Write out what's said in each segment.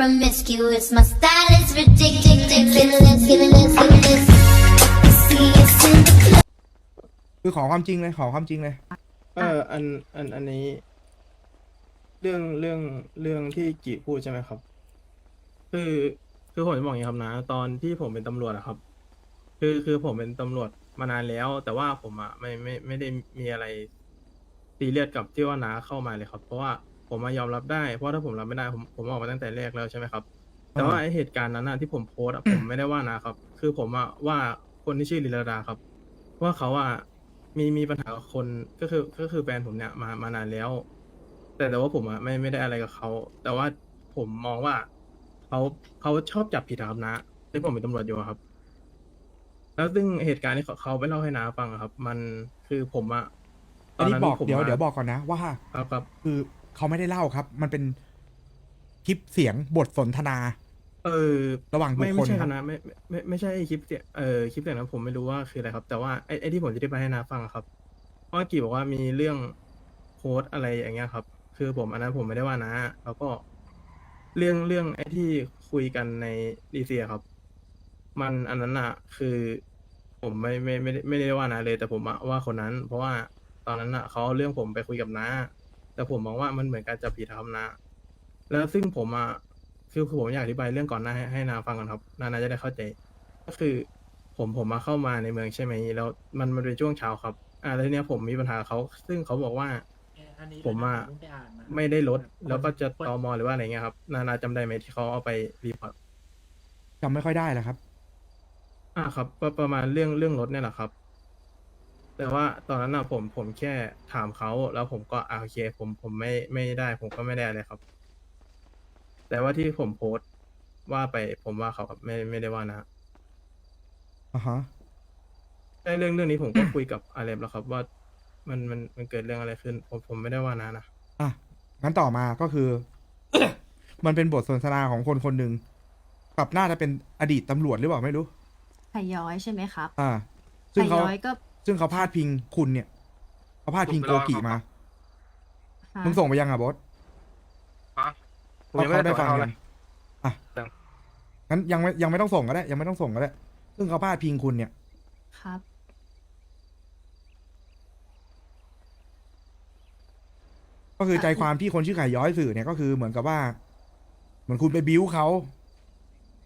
promiscuous. My style is ridiculous. Feelings, feelings, feelings. See us in the club. คือขอความจริงเลยขอความจริงเลย เอออันอันอันนี้ เรื่องเรื่องเรื่องที่กิพูดใช่ไหมครับ คือคือผมจะบอกอย่างนี้ครับนะตอนที่ผมเป็นตำรวจอะครับ คือคือผมเป็นตำรวจมานานแล้ว แต่ว่าผมอะไม่ไม่ไม่ได้มีอะไรซีเรียสกับที่ว่าน้าเข้ามาเลยครับ เพราะว่า ผมมายอมรับได้ เพราะถ้าผมรับไม่ได้ผมผมออกมาตั้งแต่แรกแล้วใช่ไหมครับ แต่ว่าไอเหตุการณ์นั้นนะที่ผมโพสต์อะผมไม่ได้ว่านะครับ คือผมอะว่าคนที่ชื่อลิลดาครับ ว่าเขาอะมีมีปัญหากับคนก็คือก็คือแฟนผมเนี่ยมามานานแล้ว แต่แต่ว่าผมอะไม่ไม่ได้อะไรกับเขาแต่ว่าผมมองว่าเขาเขาชอบจับผิดอะครับนะที่ผมเป็นตำรวจอยู่อะครับ แล้วซึ่งเหตุการณ์ที่เขาเขาไปเล่าให้นาฟังอะครับ มันคือผมอะอันนี้บอกผมเดี๋ยวะเดี๋ยวบอกก่อนนะว่าครับครับ คือ เขาไม่ได้เล่าครับ มันเป็นคลิปเสียงบทสนทนา เออระหว่างบุไม่คคไม่ลใช่ครับนะไม่ไม่ไม่ไม่ใช่คลิปเสียงเออคลิปเสียงนั้นผมไม่รู้ว่าคืออะไรครับ แต่ว่าไอ้ไอ้ที่ผมจะได้ไปให้นาฟังอะครับเพราะว่ากี่บอกว่ามีเรื่องโพสต์อะไรอย่างเงี้ยครับ คือผมอันนั้นผมไม่ได้ว่านะแล้วก็เรื่องเรื่องไอ้ที่คุยกันในดีซีครับ มันอันนั้นอะคือผมไม่ไม่ไม่ได้ไม่ได้ว่านะเลย แต่ผมอะว่าคนนั้น เพราะว่าตอนนั้นอะเขาเอาเรื่องผมไปคุยกับน้า แต่ผมมองว่ามันเหมือนการจับผิดอะครับนะ แล้วซึ่งผมอะคือผมอยากอธิบายเรื่องก่อนหน้าให้ให้นาฟังก่อนครับนานาจะได้เข้าใจ ก็คือผมผมมาเข้ามาในเมืองใช่ไหมแล้วมันมันเป็นช่วงเช้าครับ อ่าแล้วทีเนี้ยผมมีปัญหากับเขาซึ่งเขาบอกว่าผมอะไม่ได้ลดแล้วก็จะตอมอหรือว่าอะไรเงี้ยครับ นานาจำได้ไหมที่เขาเอาไปรีพอร์ตจำไม่ค่อยได้แล้วครับ อ่าครับประประมาณเรื่องเรื่องรถเนี่ยแหละครับ แต่ว่าตอนนั้นอะผมผมแค่ถามเขาแล้วผมก็อ่าโอเค ผมผมไม่ไม่ได้ ผมก็ไม่ได้อะไรครับ แต่ว่าที่ผมโพสต์ว่าไปผมว่าเขาครับไม่ไม่ได้ว่านะอ่าฮะ ไอ้เรื่องเรื่องนี้ผมก็ คุยกับอาเลมแล้วครับ ว่ามันมันมันเกิดเรื่องอะไรขึ้น ผมผมไม่ได้ว่านะนะ อะงั้นต่อมาก็คือ มันเป็นบทสนทนาของคนคนหนึ่งกับน่าจะเป็นอดีตตำรวจหรือเปล่าไม่รู้ไข่ย้อยใช่ไหมครับอ่า ซึ่งไข่เขาย้อยก็ ซึ่งเขาพาดพิงคุณเนี่ยเขาพาดพิงโกกิมาฮะมึงส่งไปยังอะบอสผมยังไม่ได้เขาได้ฟังส่งให้เขากัเลนยอะยังงั้นยังไม่ยังไม่ต้องส่งก็ได้ ยังไม่ต้องส่งก็ได้ ซึ่งเขาพาดพิงคุณเนี่ย ครับ ก็คือใจความที่คนชื่อไข่ย้อยสื่อเนี่ยก็คือเหมือนกับว่า เหมือนคุณไปบิ้วเขา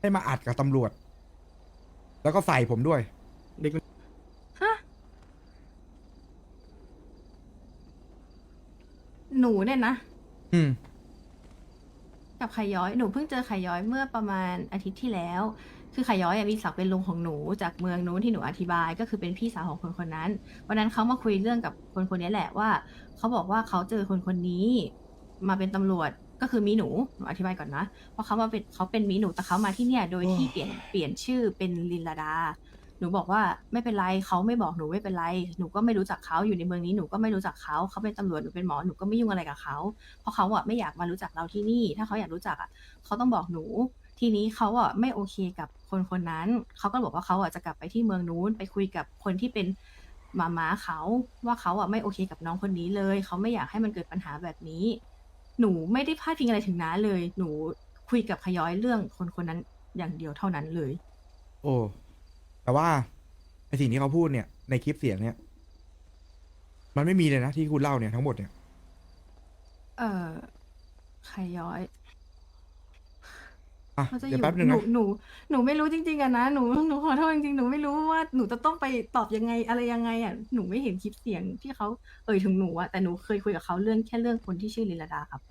ให้มาอัดกับตำรวจ แล้วก็ใส่ผมด้วย เด็ก ฮะ หนูเนี่ยนะ อืม กับไข่ย้อยหนูเพิ่งเจอไข่ย้อยเมื่อประมาณอาทิตย์ที่แล้ว คือไข่ย้อยอะมีศักดิ์เป็นลุงของหนูจากเมืองนู้นที่หนูอธิบาย ก็คือเป็นพี่สาวของคนคนนั้นวันนั้นเขามาคุยเรื่องกับคนคนนี้แหละว่าเขาบอกว่าเขาเจอคนคนนี้ มาเป็นตำรวจก็คือมีหนูหนูอธิบายก่อนนะเพราะเขามาเป็นเขาเป็นมีหนูแต่เขามาที่เนี่ย โดยที่เปลี่ยนเปลี่ยนชื่อเป็นลินลาดาห นูบอกว่าไม่เป็นไรเขาไม่บอกหนูไม่เป็นไรหนูก็ไม่รู้จักเขาอยู่ในเมืองนี้หนูก็ไม่รู้จักเขาเขาเป็นตำรวจหนูเป็นหมอหนูก็ไม่ยุ่งอะไรกับเขาเพราะเขาอะไม่อยากมารู้จักเราที่นี่ ถ้าเขาอยากรู้จักอะเขาต้องบอกหนู ทีนี้เขาอะไม่โอเคกับคนคนนั้นเขาก็บอกว่าเขาอะจะกลับไปที่เมืองนู้นไปคุยกับคนที่เป็นหมาม้าเขาว่าเขาอะไม่โอเคกับน้องคนนี้เลยเขาไม่อยากให้มันเกิดปัญหาแบบนี้ หนูไม่ได้พาดพิงอะไรถึงน้าเลย หนูคุยกับขย้อยเรื่องคนคนนั้นอย่างเดียวเท่านั้นเลย โอ้ แต่ว่าไอสิ่งที่เขาพูดเนี่ย ในคลิปเสียงเนี่ย มันไม่มีเลยนะที่คุณเล่าเนี่ยทั้งหมดเนี่ย เออไข่ย้อยอะเขาจะอเดี๋ยวยู่แป๊บหนึ่งหนูนะหนูหนูไม่รู้จริงๆอะนะหนูหนูขอโทษจริงๆหนูไม่รู้ว่าหนูจะต้องไปตอบยังไงอะไรยังไงอะหนูไม่เห็นคลิปเสียงที่เขาเอ่ยถึงหนูอะแต่หนูเคยคุยกับเขาเรื่องแค่เรื่องคนที่ชื่อลินลดาครับ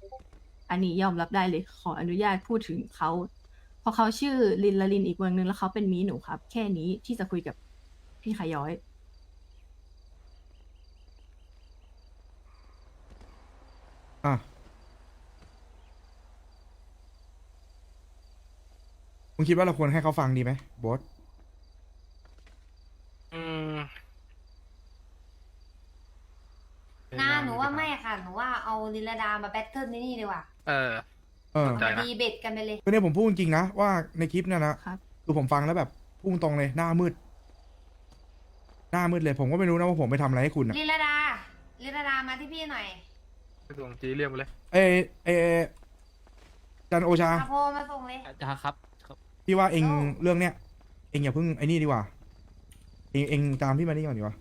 อันนี้ยอมรับได้เลยขออนุญาตพูดถึงเขาเพราะเขาชื่อลินละลินอีกเมืองนึงแล้วเขาเป็นมีหนูครับ แค่นี้ที่จะคุยกับพี่ขย้อย อะมึงคิดว่าเราควรให้เขาฟังดีไหมบอสอืมน้าหนูว่าไม่ค่ะ หนูว่าเอาลิลดามาแบทเทิลนี่นี่ดีกว่า เออ เออใจนะ ดีเบตกันไปเลย คือเนี่ยผมพูดจริงๆนะว่าในคลิปเนี่ยนะครับ คือผมฟังแล้วแบบพุ่งตรงเลยหน้ามืด หน้ามืดเลย ผมก็ไม่รู้นะว่าผมไปทำอะไรให้คุณอะลิลดา ลิลดามาที่พี่หน่อยไปส่งจีเรียกมาเลย เอเอใจจันโอชา อาโพมาส่งเลย จะครับครับ พี่ว่าเองโอ้เรื่องเนี้ยเองอย่าเพิ่งไอ้นี่ดีกว่าเองเองตามพี่มานี่ก่อนดีกว่า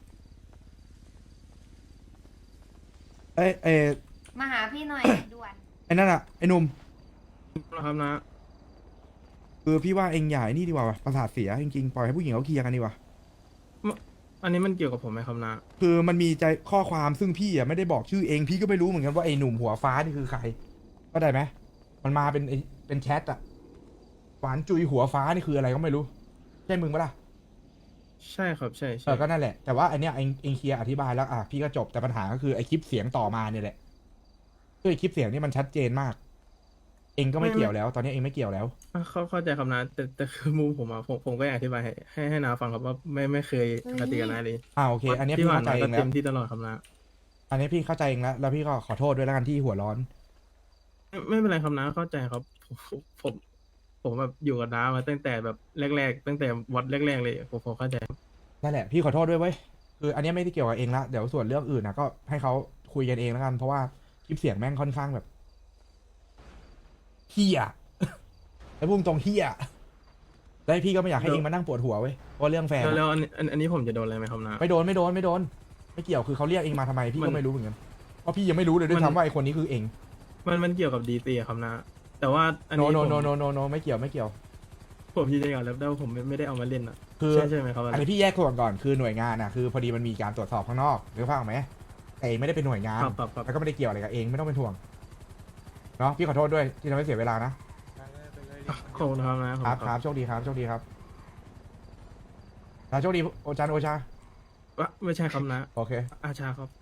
เอ้ยเอ้ยมาหาพี่หน่อย ด่วนไอ้นั่นอะไอ้หนุ่ม นะครับนะ คือพี่ว่าเองอย่าไอ้นี่ดีกว่าว่ะประสาทเสียจริงๆปล่อยให้ผู้หญิงเขาเคลียร์กันดีกว่า อันนี้มันเกี่ยวกับผมไหมครับนะคือมันมีใจข้อความซึ่งพี่อะไม่ได้บอกชื่อเองพี่ก็ไม่รู้เหมือนกันว่าไอ้หนุ่มหัวฟ้านี่คือใครก็ได้ไหมมันมาเป็นไอ้เป็นแชทอะหวานจุยหัวฟ้านี่คืออะไรก็ไม่รู้ใช่มึงปะล่ะใช่ครับใช่เอใช่อก็นั่นแหละแต่ว่าอันเนี้ยเองเองเคลียร์อธิบายแล้วอะพี่ก็จบแต่ปัญหาก็คือไอ้คลิปเสียงต่อมาเนี่ยแหละคือไอ้คลิปเสียงนี่มันชัดเจนมาก เองก็ไม่ เกี่ยวแล้ว ตอนนี้เองไม่เกี่ยวแล้ว อะเข้าเข้าใจครับนะแต่แต่คือมุมผมอะผมผมก็อยากอธิบายให้ให้ให้นาฟังครับว่าไม่ไม่เคยปฏิกับนาเลยอ่าโอเค อันเนี้ยที่พี่ผ่านเข้าใจมาเอก็งแล้เต็ว มที่ตลอดครับนะอันนี้พี่เข้าใจเองแล้ว แล้วพี่ก็ขอโทษด้วยแล้วกันที่หัวร้อน ไม่ไม่เป็นไรครับนะเข้าใจครับผมผม ผมผมแบบอยู่กับน้ามาตั้งแต่แบบแรก ๆ ตั้งแต่วัดแรก ๆ เลยผมผมเข้าใจครับนั่นแหละ พี่ขอโทษด้วยเว้ย คืออันเนี้ยไม่ได้เกี่ยวกับเองละ เดี๋ยวส่วนเรื่องอื่นนะก็ให้เขาคุยกันเองแล้วกัน เพราะว่าคลิปเสียงแม่งค่อนข้างแบบ เฮียแล้วพุ่งตรงเฮียแล้วพี่ก็ไม่อยากให้เองมานั่งปวดหัวเว้ยเพราะเรื่องแฟนแล้วอะแล้วอันอันอันนี้ผมจะโดนอะไรไหมครับนะ ไม่โดนไม่โดนไม่โดน ไม่เกี่ยวคือเขาเรียกเองมาทำไมพี่มัก็น ไม่รู้เหมือนกันเพราะพี่ยังไม่รู้เลยด้วยมันซ้ำว่าไอคนนี้คือเองมันมันเกี่ยวกับดีซีครับนะ แต่ว่าอันโนนี้โนผมโนโนโนโนไม่เกี่ยวไม่เกี่ยว ผมยืนยันกับแล้วได้ว่าผมไม่ไม่ได้เอามาเล่นอะคือใช่ใช่ไหมครับอันนี้พี่แยกส่วนก่อนคือหน่วยงานนะคือพอดีมันมีการตรวจสอบข้างนอกหรือเปล่าพไหมแต่เองไม่ได้เป็นหน่วยงานครับครับครับแล้วก็ไม่ได้เกี่ยวอะไรกับเองไม่ต้องเป็นห่วง เนาะพี่ขอโทษด้วยที่ทำให้เสียเวลานะขอบคุณครับนะขอบครับคุณครับโชคดีครับโชคดีครับนะโชคดีโอจานโอชาว่าไม่ใช่ครับนะ โอเค อาชาครับ